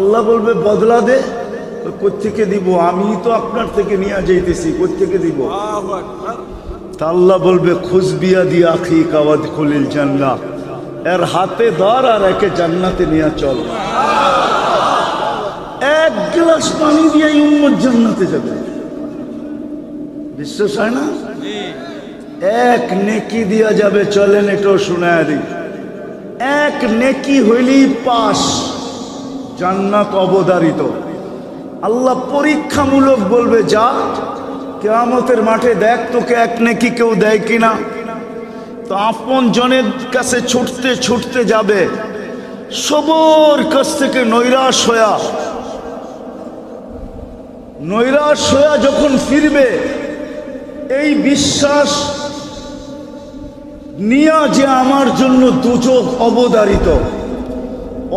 আল্লাহ বলবে বদলা দে। তো কোত্থেকে দিব? আমি তো আপনার থেকে নিয়ে যাইতেছি কোত্থেকে দিব? তা আল্লাহ বলবে খুশবিয়া দিয়া আখি কাওয়াদ খুলিল জান্না এর হাতে ধর আর একে জান্নাতে নিয়ে চল। এক গ্লাস পানি দিয়ে উম্মত জান্নাতে যাবে। বিশ্বাস হয় না? এক নেকি দিয়া যাবে চলেন এটাও শোনায় দিই। এক নেকি হইলেই পাস। জান্নাত অবদারিত আল্লাহ পরীক্ষামূলক বলবে, যা, কেয়ামতের মাঠে দেখ তোকে এক নেকি কেউ দেয় কিনা। তো আপন জনের কাছে ছুটতে ছুটতে যাবে। সবর কাছ থেকে নৈরাশ হয়া নৈরাশ হয়া যখন ফিরবে, এই বিশ্বাস নিয়া যে আমার জন্য দুচোখ অবদারিত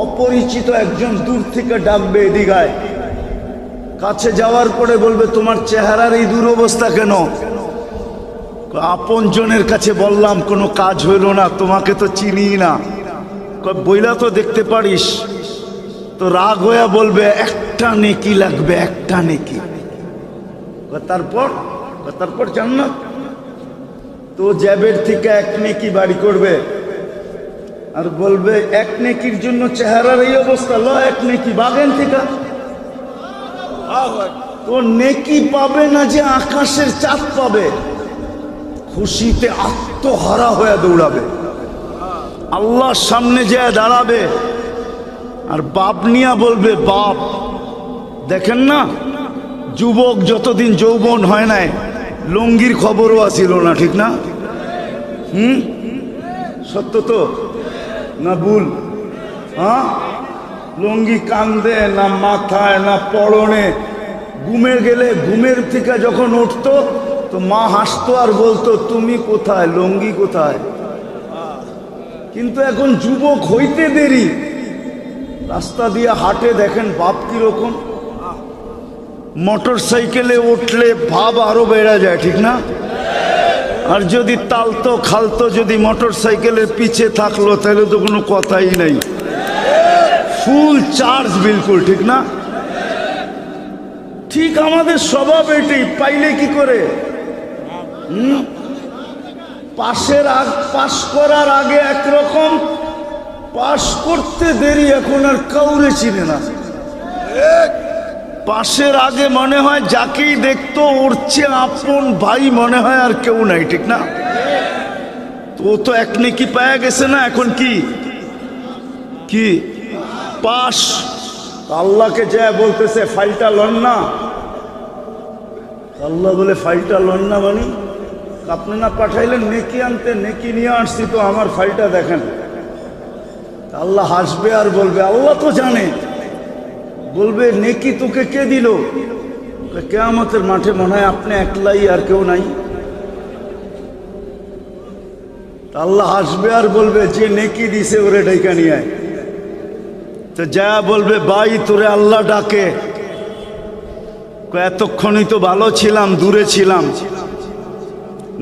অপরিচিত একজন দূর থেকে ডাকবে এদিগায়। কাছে যাওয়ার পরে বলবে, তোমার চেহারার এই দুরবস্থা কেন? আপন জনের কাছে বললাম, কোনো কাজ হইল না, তোমাকে তো চিনি না। বইলা তো দেখতে পারিস। তো রাগ হইয়া বলবে, একটা নেকি লাগবে, একটা নেকি। তারপর? তারপর জান্নাত। তো জ্যাবের থেকে এক নেকি বাড়ি করবে। আর বলবে, এক নেকির জন্য চেহারার এই অবস্থা, ল এক নেকি বাগেন থেকে। তো নেকি পাবে না যে আকাশের চাঁদ পাবে? খুশিতে আত্মহারা হয়ে দৌড়াবে। আল্লাহর সামনে যে দাঁড়াবে। আর বাপ নিয়া বলবে, বাপ, দেখেন না, যুবক যতদিন যৌবন হয় নাই, লঙ্গির খবরও আসিল না, ঠিক না? হুম? সত্য তো? না ভুল? হ্যাঁ? লঙ্গি কান্দে, না মাথায়, না পরনে। ঘুমে গেলে ঘুমের থেকে যখন উঠতো, তো মা হাসতো আর বলতো, তুমি কোথায়? লঙ্গি কোথায়? কিন্তু এখন যুবক হইতে দেরি। রাস্তা দিয়ে হাটে দেখেন বাপ কীরকম। মোটর সাইকেলে উঠলে ভাব আরও বেড়া যায়, ঠিক না? আর যদি তালতো, খালতো যদি মোটর সাইকেলের পিছে থাকল, তাহলে তো কোনো কথাই নাই। ফুল চার্জ বিলকুল, ঠিক না? ঠিক আমাদের স্বভাব এটাই, পাইলে কি করে? পাশের আগ, পাশ করার আগে একরকম, পাশ করতে দেরি, এখন আর কাউরে চিনে না। পাশের আগে মনে হয় যাকেই দেখতো উঠছে আপন ভাই মনে হয় আর কেউ নাই, ঠিক না? ও তো এক নেকি পায়া গেছে না, এখন কি? কি? পাশ আল্লাহকে যা বলতেছে, ফাইলটা লন না। আল্লাহ বলে, ফাইলটা লন না মানে? আপনি না পাঠাইলেন, নেকি আনতে, নেকি নিয়ে আসছি তো আমার ফাইলটা দেখেন। আল্লাহ হাসবে আর বলবে, আল্লাহ তো জানে। বলবে, নেকি তোকে কে দিল? কেয়ামতের মাঠে মনে হয় আপনি একলাই আর কেউ নাই। আল্লাহ হাসবে আর বলবে, যে নেকি দিছে ওরে ডেকা নিয়ে তো যা বলবে বাই তোরে আল্লাহ ডাকে। এতক্ষণই তো ভালো ছিলাম, দূরে ছিলাম।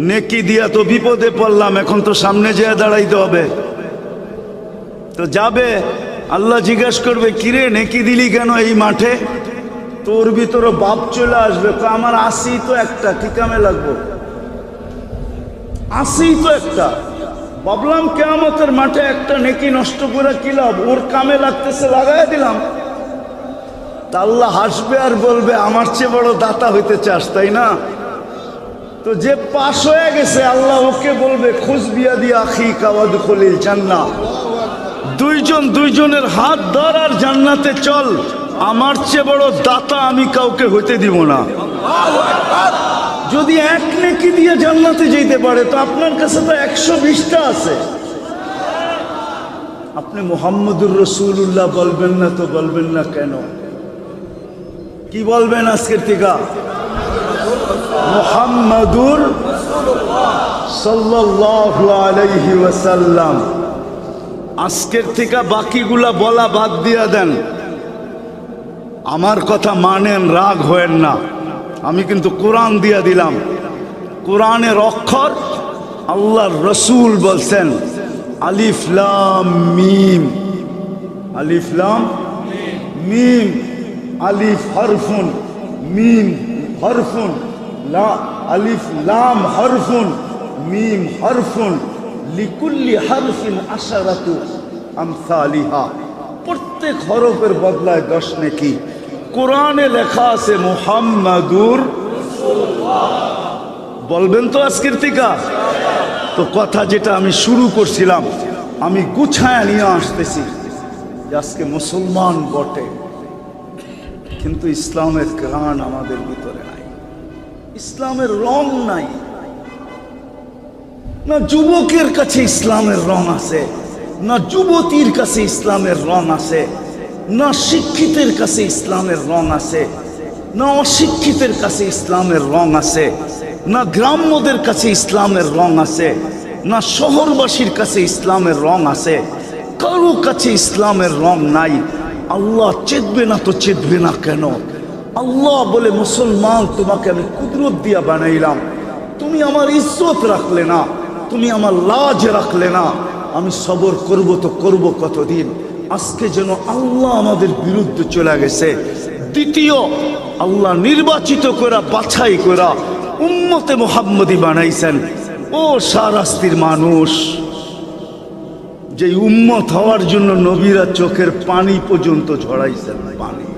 নেকি দিয়া তো বিপদে পড়লাম, এখন তো সামনে যেয়ে দাঁড়াইতে হবে। তো যাবে আল্লাহ জিজ্ঞাসা করবে কিরে নেকি দিলি কেন এই মাঠে? তোর ভিতরে বাপ চলে আসবে। কয়, আমার আসি তো একটা কি কামে লাগবো? আসি তো একটা। ভাবলাম কেয়ামতের মাঠে একটা নেকি নষ্ট করে কি লাভ? ওর কামে লাগতেছে লাগাই দিলাম। তা আল্লাহ হাসবে আর বলবে আমার চেয়ে বড় দাতা হইতে চাস তাই না? তো যে পাশ হয়ে গেছে আল্লাহ ওকে বলবে খুশ বিয়া দিয়া আখি কাওয়াদ খলিল জান্না দুইজন দুইজনের হাত ধর আর জান্নাতে চল। আমার চেয়ে বড় দাতা আমি কাউকে হইতে দিব না। যদি এক নেকি দিয়ে জান্নাতে যেতে পারে, তো আপনার কাছে তো একশো বিশটা আছে। আপনি মোহাম্মদুর রসুল্লাহ বলবেন না তো বলবেন না কেন? কি বলবেন আজকের টিকা? মোহাম্মদুর সাল্লাল্লাহু আলাইহি ওয়াসাল্লাম। আজকের থেকে বাকিগুলা বলা বাদ দিয়া দেন। আমার কথা মানেন, রাগ হয়েন না। আমি কিন্তু কোরআন দিয়া দিলাম। কোরআনের অক্ষর, আল্লাহর রসুল বলছেন আলিফলাম মিম। আলিফলাম মিম। আলিফ হরফুন, মিম হরফুন। লা, আলিফ লাম হরফুন, মিম হরফুন। লিকুল্লি হরফিন আশারাতু আমসালিহা। প্রত্যেক হরফের বদলায় দশ নেকি। কোরআনে লেখা আছে মুহাম্মাদুর বলবেন তো আজকের তো কথা যেটা আমি শুরু করছিলাম, আমি গুছায় নিয়ে আসতেছি আজকে মুসলমান বটে। কিন্তু ইসলামের গ্রাণ আমাদের ভিতরে নাই। ইসলামের রং নাই। না যুবকের কাছে ইসলামের রং আছে, না যুবতীর কাছে ইসলামের রং আছে, না শিক্ষিতের কাছে ইসলামের রং আছে, না অশিক্ষিতের কাছে ইসলামের রং আছে, না গ্রাম্যদের কাছে ইসলামের রং আছে, না শহরবাসীর কাছে ইসলামের রং আছে, কারও কাছে ইসলামের রং নাই। আল্লাহ চেতবে না তো চেতবে না কেন? আল্লাহ বলে, মুসলমান, তোমাকে আমি কুদরত দিয়া বানাইলাম। তুমি আমার ইজ্জত রাখলে না। তুমি আমার লাজ রাখলে না। আমি সবর করব তো করব কতদিন। আজকে যেন আল্লাহ আমাদের বিরুদ্ধে চলে গেছে। দ্বিতীয়, আল্লাহ নির্বাচিত করা বাছাই করা উম্মতে মোহাম্মদী বানাইছেন। ও সারাস্তির মানুষ যে উম্মত হওয়ার জন্য নবীরা চোখের পানি পর্যন্ত ঝড়াইছেন পানি।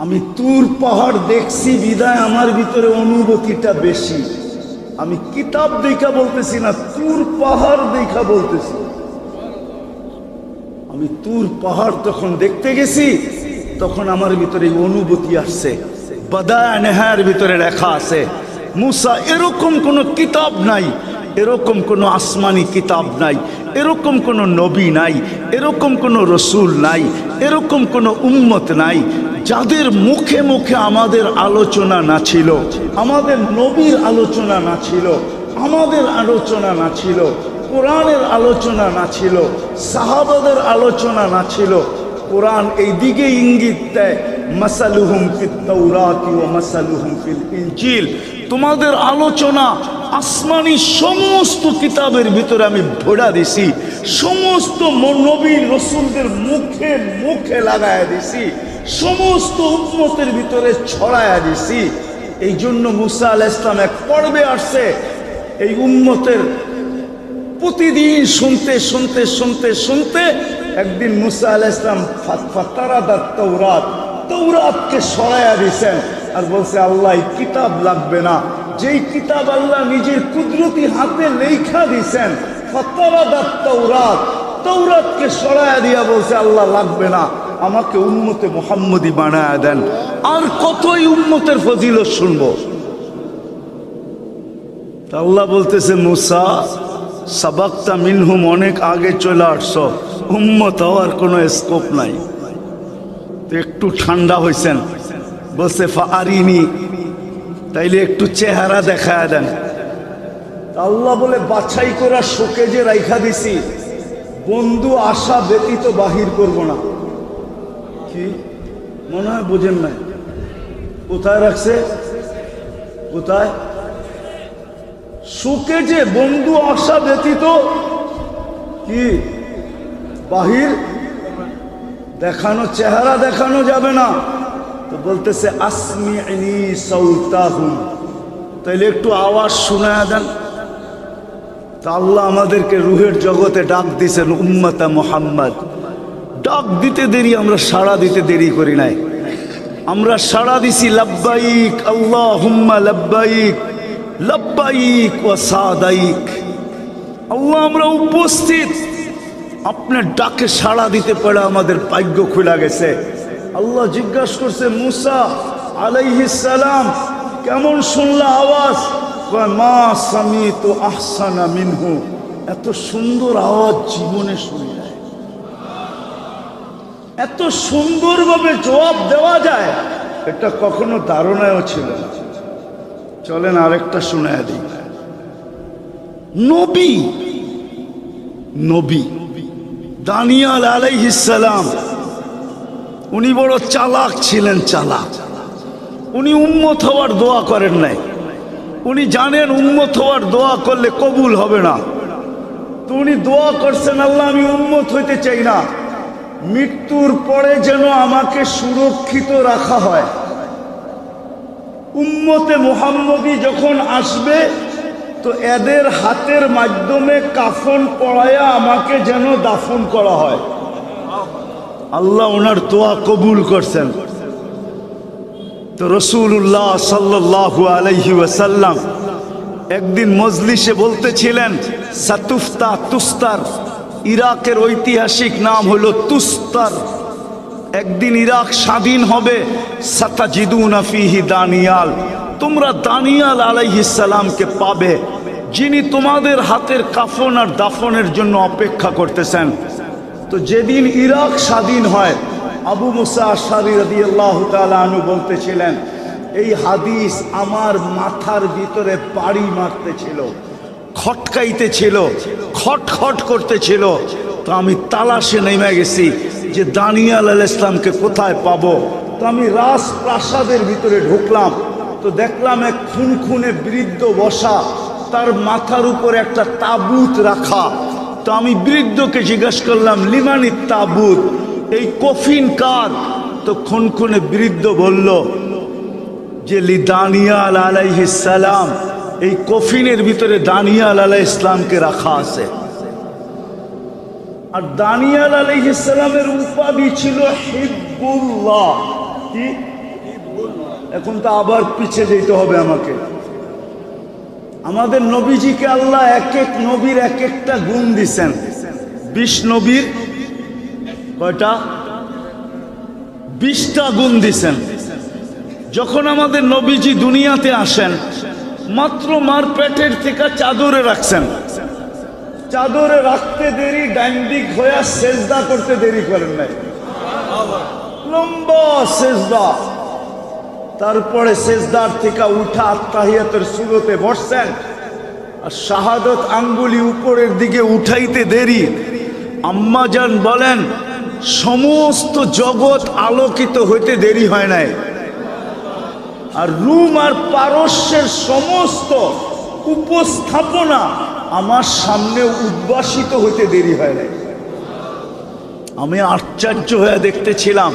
আমি তুর পাহাড় দেখছি, বিদায় আমার ভিতরে অনুভূতিটা বেশি। আমি কিতাব দেখা বলতেছি না, তুর পাহাড় দেখা বলতেছি। আমি তুর পাহাড় তখন দেখতে গেছি, তখন আমার ভিতরে অনুভূতি আসছে। বাদায় নেহার ভিতরে লেখা আছে, মুসা, এরকম কোনো কিতাব নাই এরকম কোনো আসমানি কিতাব নাই, এরকম কোনো নবী নাই, এরকম কোনো রসুল নাই, এরকম কোনো উম্মত নাই, যাদের মুখে মুখে আমাদের আলোচনা না ছিল, আমাদের নবীর আলোচনা না ছিল, আমাদের আলোচনা না ছিল, কোরআনের আলোচনা না ছিল, সাহাবাদের আলোচনা না ছিল, কোরআন এই দিকে ইঙ্গিত দেয়, মাসালুহুম ফিত তাওরাতি ওয়া মাসালুহুম ফিল ইনজিল। তোমাদের আলোচনা আসমানি সমস্ত কিতাবের ভিতরে আমি ভোড়া দিছি। সমস্ত নবী রসুলদের মুখে মুখে লাগায় দিছি। সমস্ত উম্মতের ভিতরে ছড়ায়া দিছি। এই জন্য মুসা আল ইসলাম এক পর্বে আসছে। এই উন্মতের প্রতিদিন শুনতে শুনতে শুনতে শুনতে একদিন মুসা আল ইসলাম ফাতারাদাত তৌরাত তৌরাতকে সরাইয়া দিছেন। আর বলছে, আল্লাহ কিতাব লাগবে না। যেই কিতাব আল্লাহ নিজের কুদরতি হাতে লেখা দিছেন তৌরাত তৌরাতকে দিয়া বলছে, আল্লাহ, লাগবে না। আমাকে মোহাম্মদি বানায় দেন। আর কতই শুনব? আল্লাহ বলতেছে মিনহুম, অনেক আগে চলে আসছ। উম্মত হওয়ার কোনো স্কোপ নাই। একটু ঠান্ডা হয়েছেন বলছে আরিনি তাইলে একটু চেহারা দেখা দেন। আল্লাহ বলে, বাছাই করা শোকে যে রাইখা দিছি। বন্ধু আশা ব্যতীত বাহির করব না। কি? মনে হয় বোঝেন নাই। কোথায় রাখছে? কোথায়? সুখে যে বন্ধু আশা ব্যতীত কি? বাহির? দেখানো, চেহারা দেখানো যাবে না। তো বলতেছে আসমি সৌতাহুম তাইলে একটু আওয়াজ শোনায় দেন। তা আল্লাহ আমাদেরকে রুহের জগতে ডাক দিছেন, উম্মতা মোহাম্মদ। ডাক দিতে দেরি, আমরা সাড়া দিতে দেরি করি নাই। আমরা সাড়া দিছি, লাব্বাইক আল্লাহ হুম্মা লাব্বাইক, লব্বাইক ও সাদাইক। আল্লাহ, আমরা উপস্থিত। আপনার ডাকে সাড়া দিতে পারে আমাদের ভাগ্য খুলে গেছে। আল্লাহ জিজ্ঞাসা করছে, মুসা আলাইহিস সালাম, কেমন শুনলা আওয়াজ? মা সামি তো আহসানা মিনহু। এত সুন্দর আওয়াজ জীবনে শুনি নাই। এত সুন্দরভাবে জবাব দেওয়া যায়, এটা কখনো ধারণায়ও ছিল চলেন আরেকটা শোনায় দিই। নবী নবী, দানিয়াল আলাইহিসালাম উনি বড় চালাক ছিলেন চালাক। উনি উম্মত হওয়ার দোয়া করেন নাই। উনি জানেন উম্মত হওয়ার দোয়া করলে কবুল হবে না। তো উনি দোয়া করছেন, আল্লাহ, আমি উম্মত হইতে চাই না। মৃত্যুর পরে যেন আমাকে সুরক্ষিত রাখা হয়। উম্মতে মোহাম্মদী যখন আসবে, তো এদের হাতের মাধ্যমে কাফন পড়ায়া আমাকে যেন দাফন করা হয়। আল্লাহ ওনার দোয়া কবুল করছেন। তো রসুল্লাহ সাল্লাহ ওয়াসাল্লাম একদিন মজলিসে বলতেছিলেন, সাতুফতা তুস্তার। ইরাকের ঐতিহাসিক নাম হলো তুস্তার। একদিন ইরাক স্বাধীন হবে, সাতাজিদুনা ফিহি দানিয়াল। তোমরা দানিয়াল আলাইহিসালামকে পাবে, যিনি তোমাদের হাতের কাফন আর দাফনের জন্য অপেক্ষা করতেছেন। তো যেদিন ইরাক স্বাধীন হয়, আবু মুসা আশারি রদি আল্লাহ তালু বলতেছিলেন, এই হাদিস আমার মাথার ভিতরে পাড়ি মারতেছিল, খটকাইতেছিল খট খট করতেছিল। তো আমি তালাশে নেমে গেছি যে দানিয়াল আল ইসলামকে কোথায় পাবো? তো আমি রাজপ্রাসাদের ভিতরে ঢুকলাম। তো দেখলাম এক খুন খুনে বৃদ্ধ বসা, তার মাথার উপর একটা তাবুত রাখা। তো আমি বৃদ্ধকে জিজ্ঞেস করলাম, লিমানি তাবুত, এই কফিন কার? তো খুনখুনে বৃদ্ধ বলল, যে লি দানিয়াল সালাম, এই কফিনের ভিতরে দানিয়াল আলাই ইসলামকে রাখা আছে। আর দানিয়াল আলাইহিস সালামের উপাধি ছিল হিব্বুল্লাহ। কি? এখন তো আবার পিছিয়ে যেতে হবে আমাকে। আমাদের নবীজিকে আল্লাহ এক এক নবীর এক একটা গুণ দিছেন। বিশ নবীর কয়টা? বিশটা গুণ দিছেন। যখন আমাদের নবীজি দুনিয়াতে আসেন, মাত্র মার পেটের থেকে চাদরে রাখছেন। চাদরে রাখতে দেরি ডাইন দিক হইয়া সেজদা করতে দেরি করেন নাই। লম্বা সেজদা। তারপরে সেজদার থেকে উঠা আত্মাহিয়াতের সুরতে বসছেন। আর শাহাদত আঙ্গুলি উপরের দিকে উঠাইতে দেরি। আম্মাজান বলেন, সমস্ত জগৎ আলোকিত হইতে দেরি হয় নাই। আর রুম আর পারস্যের সমস্ত উপস্থাপনা আমার সামনে উদ্ভাসিত হইতে দেরি হয় নাই। আমি আশ্চর্য হয়ে দেখতেছিলাম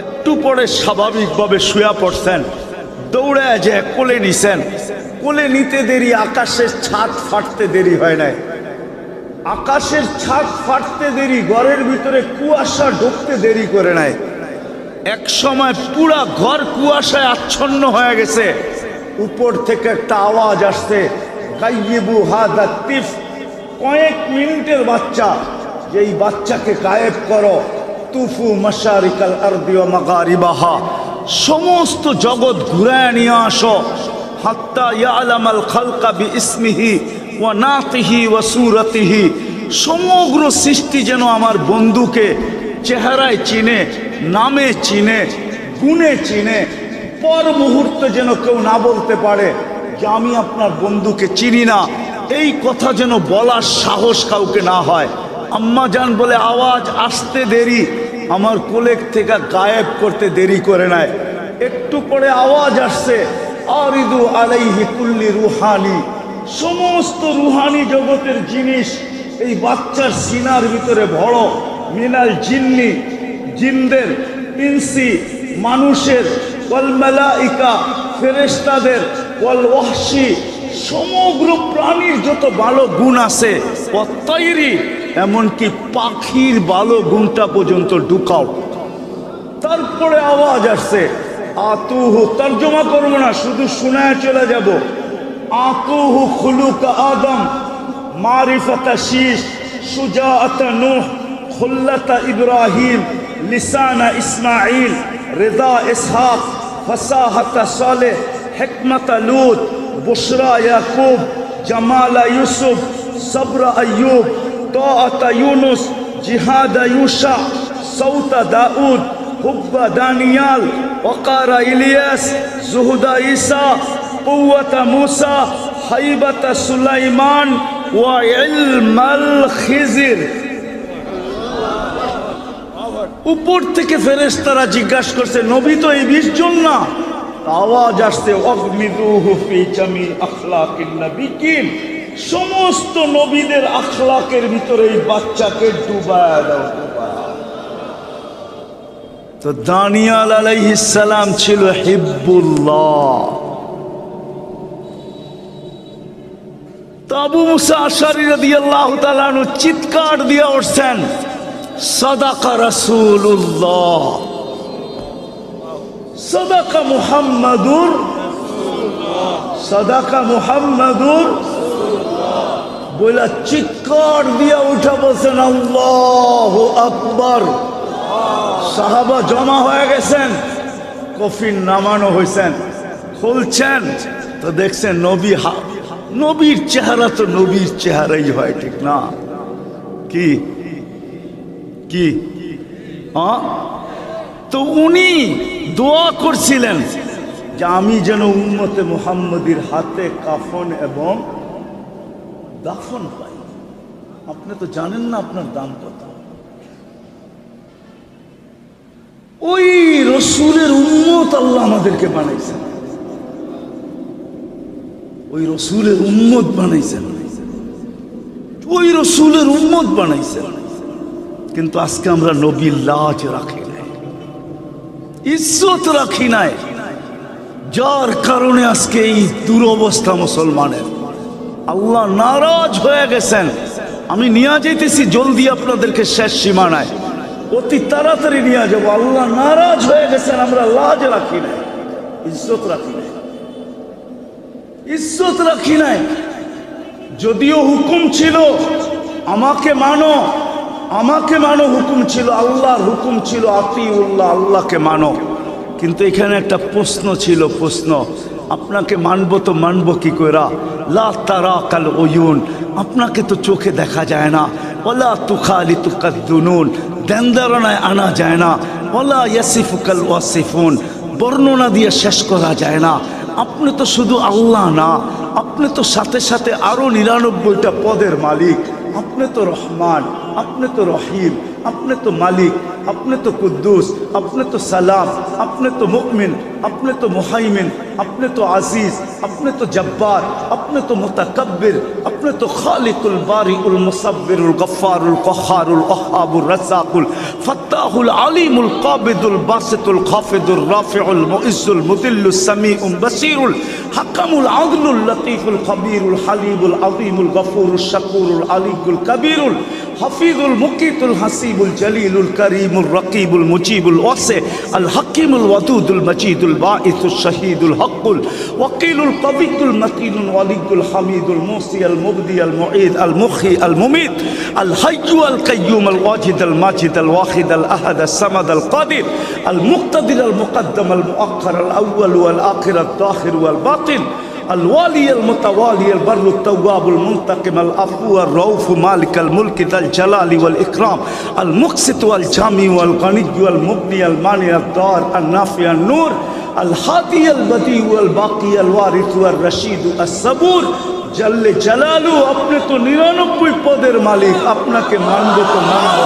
একটু পরে স্বাভাবিকভাবে শুয়া পড়ছেন। দৌড়ায় যে কোলে নিছেন। কোলে নিতে দেরি, আকাশের ছাদ ফাটতে দেরি হয় নাই। আকাশের ছাদ ফাটতে দেরি, ঘরের ভিতরে কুয়াশা ঢুকতে দেরি করে নাই। এক সময় পুরা ঘর কুয়াশায় আচ্ছন্ন হয়ে গেছে। উপর থেকে একটা আওয়াজ আসছে গাইবু হাদা কয়েক মিনিটের বাচ্চা যে এই বাচ্চাকে গায়েব করো। তুফু মশারিকাল আরদিও মাগারিবাহা। সমস্ত জগৎ ঘুরায় নিয়ে আসো। হাত্তা ইয়ালামাল খালকা বি ইসমিহি ওয়া নাতিহি ওয়া সুরতিহি। সমগ্র সৃষ্টি যেন আমার বন্ধুকে চেহারায় চিনে, নামে চিনে, গুণে চিনে, পর মুহূর্তে যেন কেউ না বলতে পারে যে আমি আপনার বন্ধুকে চিনি না। এই কথা যেন বলার সাহস কাউকে না হয়। আম্মা জান বলে, আওয়াজ আসতে দেরি। আমার কোলেক থেকে গায়েব করতে দেরি করে নেয় একটু পরে আওয়াজ আসছে, আরিদু আলাইহি কুল্লি রুহানি। সমস্ত রুহানি জগতের জিনিস এই বাচ্চার সিনার ভিতরে ভরো। মিনাল জিন্নি, জিনদের, ইনসি, মানুষের, ওয়াল মালাইকা, ফেরেশতাদের, ওয়াল ওয়াহশি, সমগ্র প্রাণীর যত ভালো গুণ আছে অত্যাইরি এমনকি পাখির বালো গুণটা পর্যন্ত ঢুকাও। তারপরে আওয়াজ আসছে, আতুহু, তর্জমা করব না, শুধু শোনায় চলে যাব। আতুহু খুলুক আদম, মারিফতা শীষ সুজাতা নুহ, খুল্লাতা ইব্রাহিম, লিসানা ইসমাইল রেদা ইসহাক, ফসাহাতা সালে হেকমতা লুত বুসরা ইয়াকুব, জামালা ইউসুফ, সবরা আয়ুব طاعة يونس جهاد يوشع صوت داود حب دانيال وقار إلياس زهد عيسى قوة موسى حيبة سليمان وعلم الخزر উপর থেকে ফেরেশতারা জিজ্ঞাসা করছে নবী তো এই বিশ জন না আওয়াজ আসছে অগ্মিদুহু ফি জামি আখলাকিন নবিকিন সমস্ত নবীদের আখলাকের ভিতরে এই বাচ্চাকে ডুবায় দাও। তো দানিয়াল আলাইহিসালাম ছিল হিব্বুল্লাহ। তো আবু মুসা আশারি রাদিয়াল্লাহু তাআলা আনহু চিৎকার দিয়ে উঠছেন, সাদাকা রাসূলুল্লাহ। সাদাকা মুহাম্মাদুর সাদাকা মুহাম্মাদুর বলে চিৎকার দিয়ে উঠে বলছেন, আল্লাহ আকবর। সাহাবা জমা হয়ে গেছেন, কফিন নামানো হয়েছেন খুলছেন। তো দেখছেন নবী নবীর চেহারা তো নবীর চেহারাই হয়, ঠিক না? কি? কি? তো উনি দোয়া করছিলেন যে, আমি যেন উম্মতে মুহাম্মদির হাতে কাফন এবং দাফন পাই আপনি তো জানেন না আপনার দাম কত। ওই রসুলের উন্মত আল্লাহ আমাদেরকে বানাইছেন। ওই রসুলের উন্মত বানাইছেন। ওই রসুলের উন্মত বানাইছেন। কিন্তু আজকে আমরা নবীর লাজ রাখি নাই। ইজ্জত রাখি নাই। যার কারণে আজকে এই দুরবস্থা মুসলমানের আল্লাহ নারাজ হয়ে গেছেন। আমি নিয়ে যেতেছি জলদি আপনাদেরকে শেষ সীমানায়। অতি তাড়াতাড়ি নিয়ে যাব। আল্লাহ নারাজ হয়ে গেছেন, আমরা লাজ রাখি নাই। ইজ্জত রাখি নাই। ইজ্জত রাখি নাই। যদিও হুকুম ছিল, আমাকে মানো আমাকে মানো হুকুম ছিল, আল্লাহর হুকুম ছিল আতি উল্লাহ আল্লাহকে মানো। কিন্তু এখানে একটা প্রশ্ন ছিল, প্রশ্ন। আপনাকে মানব তো মানব কি করা লা তারা কাল ওয়ুন আপনাকে তো চোখে দেখা যায় না। ওলা তুখালি তুকাদ্দুনুন দেনদারণায় আনা যায় না। ওলা ইয়াসিফুকাল ওয়াসিফুন। বর্ণনা দিয়ে শেষ করা যায় না। আপনি তো শুধু আল্লাহ না। আপনি তো সাথে সাথে আরও নিরানব্বইটা পদের মালিক। আপনি তো রহমান। আপনি তো রহিম। আপনি তো মালিক আপনি তো কুদ্দুস আপনি তো সালাম আপনি তো মুকমিন আপনি তো মুহাইমিন আপনি তো আজিজ আপনি তো জব্বার আপনি তো মুতাকব্বির আপনি তো খালিকুল বারিউল মুসাব্বিরুল গফফারুল কহারুল ওহাবুর রাজ্জাকুল ফাত্তাহুল আলিমুল কাবিদুল বাসিতুল খাফিদুল রাফিউল মুইজ্জুল মুদিল্লুস সামিউল বাসিরুল হাকামুল আদলুল লতিফুল খবীরুল হালিমুল আযীমুল গফুরুল শাকুরুল আলিকুল কবীরুল হাফিজুল মুকিতুল হাসিবুল জলিলুল করিমুল রকিবুল মুজিবুল ওয়াসি আল হাকিমুল ওয়াদুদুল মজিদুল বাঈসুল শহীদুল হকুল ওয়াকিলুল কবিকুল মকিনুল ওয়ালিকুল হামিদুল মুসি আল মুবদি আল মুঈদ আল মুখি আল মুমিত, আল হাইয়ু আল কাইয়ুম আল ওয়াজিদ আল মাজিদ আল ওয়াহিদ আল আহাদ আল সামাদ আল কাদির, আল মুক্তাদির আল মুকদ্দম আল মুআخر আল আউয়াল ওয়াল আখির আল তাহির ওয়াল বাতিন الوالي المتوالي البر التواب المنتقم العفو الرؤوف مالك الملك ذا الجلال والإكرام المقسط والجامع والغني والمبني المانع الدار النافع النور الهادي البديع والباقي الوارث والرشيد الصبور জাল্লে জালালু আপনি তো নিরানব্বই পদের মালিক আপনাকে মানবো তো মানবো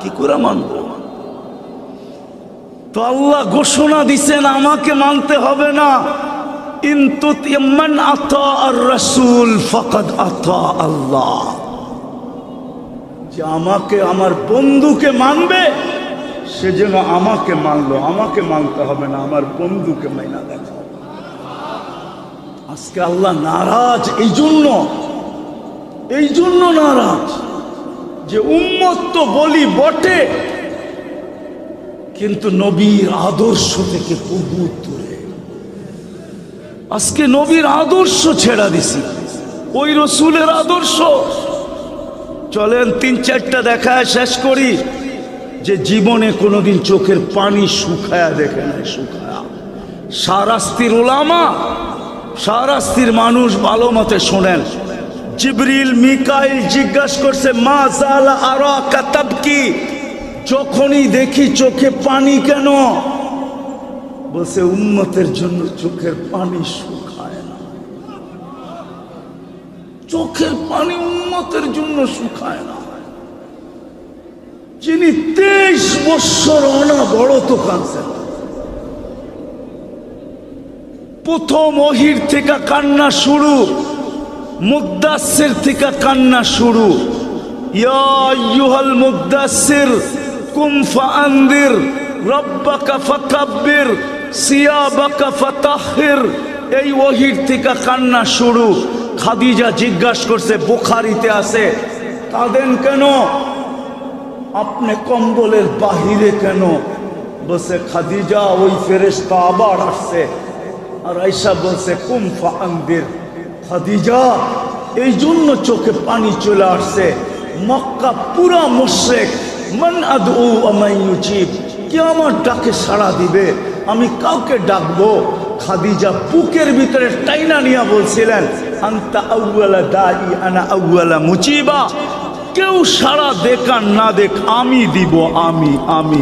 কি করে মানবো তো আল্লাহ ঘোষণা দিছেন আমাকে মানতে হবে না আর রসুল আল্লাহ। যে আমাকে, আমার বন্ধুকে মানবে, সে যেন আমাকে মানলো। আমাকে মানতে হবে না, আমার বন্ধুকে মাইনা দেখা। আজকে আল্লাহ নারাজ এই জন্য এই জন্য নারাজ যে উম্মত তো বলি বটে, কিন্তু নবীর আদর্শ থেকে বহু দূরে আজকে নবীর আদর্শ ছেড়া দিছি। ওই রসুলের আদর্শ। চলেন তিন চারটা দেখায় শেষ করি। যে জীবনে কোনোদিন চোখের পানি শুকায়া দেখে নাই, শুকায়া। সারাস্তির ওলামা, সারাস্তির মানুষ ভালো মতে শোনেন। জিবরিল, মিকাইল জিজ্ঞাসা করছে, মা জাল আরা কাতাব কি যখনই দেখি চোখে পানি কেন? বলছে উন্মতের জন্য চোখের পানি শুকায় না। চোখের পানি উন্মতের জন্য শুকায় না। যিনি তেইশ বৎসর অনা বড় তো কাঁদছেন। প্রথম অহির থেকে কান্না শুরু মুদাসের থেকে কান্না শুরু। ইয়া আইয়ুহাল মুদাসসির, কুম ফাআন্দির, রব্বাকা ফাকাব্বির সিয়াবাকা ফাতাহির। এই ওহির থেকে কান্না শুরু। খাদিজা জিজ্ঞাসা করছে, বুখারিতে আছে। কাঁদেন কেন? আপনি কম্বলের বাহিরে কেন? বসে খাদিজা ওই ফেরেশতা আবার আসছে। আর আইসা বলছে, কুম ফান্দির খাদিজা এই জন্য চোখে পানি চলে আসছে। মক্কা পুরা মুশেক মান আদউ আমাই ইউজিব কে আমার ডাকে সাড়া দিবে। আমি কাউকে ডাকবো। খাদিজা পুকের ভিতরে টাইনা নিয়া বলছিলেন, আন্তা আউয়ালা দাই আনা আউয়ালা মুচিবা কেউ সারা দেখান না দেখ, আমি দিব, আমি আমি।